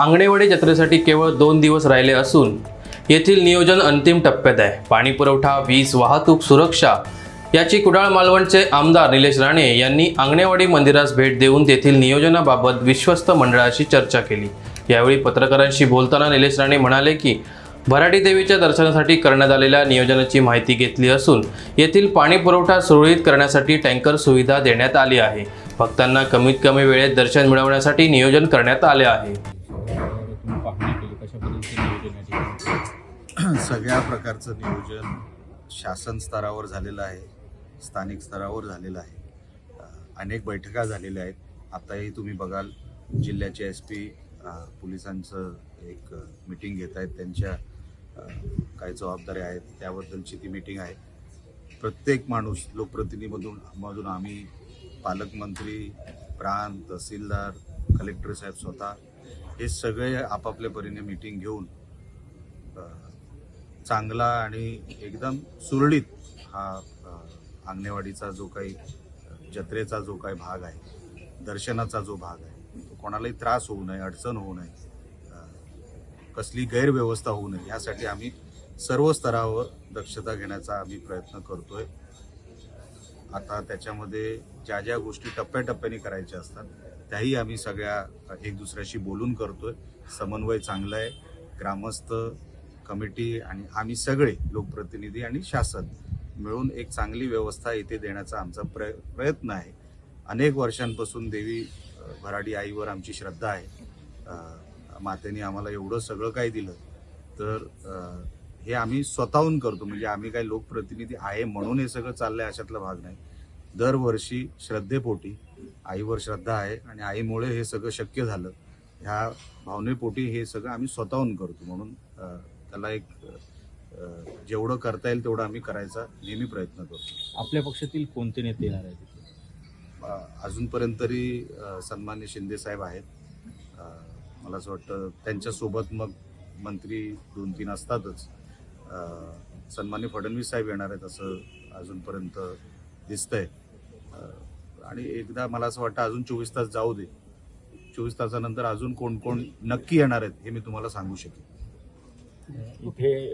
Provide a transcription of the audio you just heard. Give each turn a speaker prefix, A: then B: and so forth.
A: आंगणेवाडी जत्रेसाठी केवळ दोन दिवस राहिले असून येथील नियोजन अंतिम टप्प्यात आहे. पाणीपुरवठा वीज वाहतूक सुरक्षा याची कुडाळ मालवणचे आमदार निलेश राणे यांनी आंगणेवाडी मंदिरास भेट देऊन तेथील नियोजनाबाबत विश्वस्त मंडळाशी चर्चा केली. यावेळी पत्रकारांशी बोलताना निलेश राणे म्हणाले की भराडी देवीच्या दर्शनासाठी करण्यात आलेल्या नियोजनाची माहिती घेतली असून येथील पाणी पुरवठा सुरळीत करण्यासाठी टँकर सुविधा देण्यात आली आहे. भक्तांना कमीत कमी वेळेत दर्शन मिळवण्यासाठी नियोजन करण्यात आले आहे.
B: सगळ्या प्रकारचं नियोजन शासन स्तरावर झालेलं आहे स्थानिक स्तरावर झालेलं आहे. अनेक बैठका झालेल्या आहेत. आताही तुम्ही बघाल जिल्ह्याचे एस पी पोलिसांचं एक मिटिंग घेत आहेत. त्यांच्या काय काही जबाबदाऱ्या आहेत. त्याबद्दलची ती मिटिंग आहे. प्रत्येक माणूस लोकप्रतिनिधीमधून मधून आम्ही पालकमंत्री प्रांत तहसीलदार कलेक्टर साहेब स्वतः हे सगळे आपापल्या परीने मिटिंग घेऊन चांगला आणि एकदम सुरळीत हा अंगणेवाडीचा जो काही जत्रेचा जो काही भाग आहे दर्शनाचा जो भाग आहे तो कोणालाही त्रास होऊ नये अडचण होऊ नये कसली गैरव्यवस्था होऊ नये यासाठी आम्ही सर्व स्तरावर दक्षता घेण्याचा आम्ही प्रयत्न करतोय. आता त्याच्यामध्ये ज्या ज्या गोष्टी टप्प्याटप्प्याने करायच्या असतात त्याही आम्ही सगळ्या एक दुसऱ्याशी बोलून करतोय. समन्वय चांगला आहे. ग्रामस्थ कमिटी आणि आम्ही सगळे लोकप्रतिनिधी आणि शासन मिळून एक चांगली व्यवस्था इथे देण्याचा आमचा प्रय प्रयत्न आहे. अनेक वर्षांपासून देवी भराडी आईवर आमची श्रद्धा आहे. मातेने आम्हाला एवढं सगळं काही दिलं तर हे आम्ही स्वतःहून करतो. म्हणजे आम्ही काही लोकप्रतिनिधी आहे म्हणून हे सगळं चाललंय अशातला भाग नाही. दरवर्षी श्रद्धेपोटी आईवर श्रद्धा आहे आणि आईमुळे हे सगळं शक्य झालं. ह्या भावनेपोटी हे सगळं आम्ही स्वतःहून करतो म्हणून त्याला एक जेवढं करता येईल तेवढं आम्ही करायचा नेहमी प्रयत्न करतो.
C: आपल्या पक्षातील कोणते नेते येणार आहेत
B: अजूनपर्यंत तरी सन्मान्य शिंदे साहेब आहेत. मला असं वाटतं त्यांच्यासोबत मग मंत्री दोन तीन असतातच. सन्मान्य फडणवीस साहेब येणार आहेत असं अजूनपर्यंत दिसतंय. आणि एकदा मला असं वाटतं अजून चोवीस तास जाऊ दे. चोवीस तासानंतर अजून कोण कोण नक्की येणार आहेत हे मी तुम्हाला सांगू शकेन.
C: इथे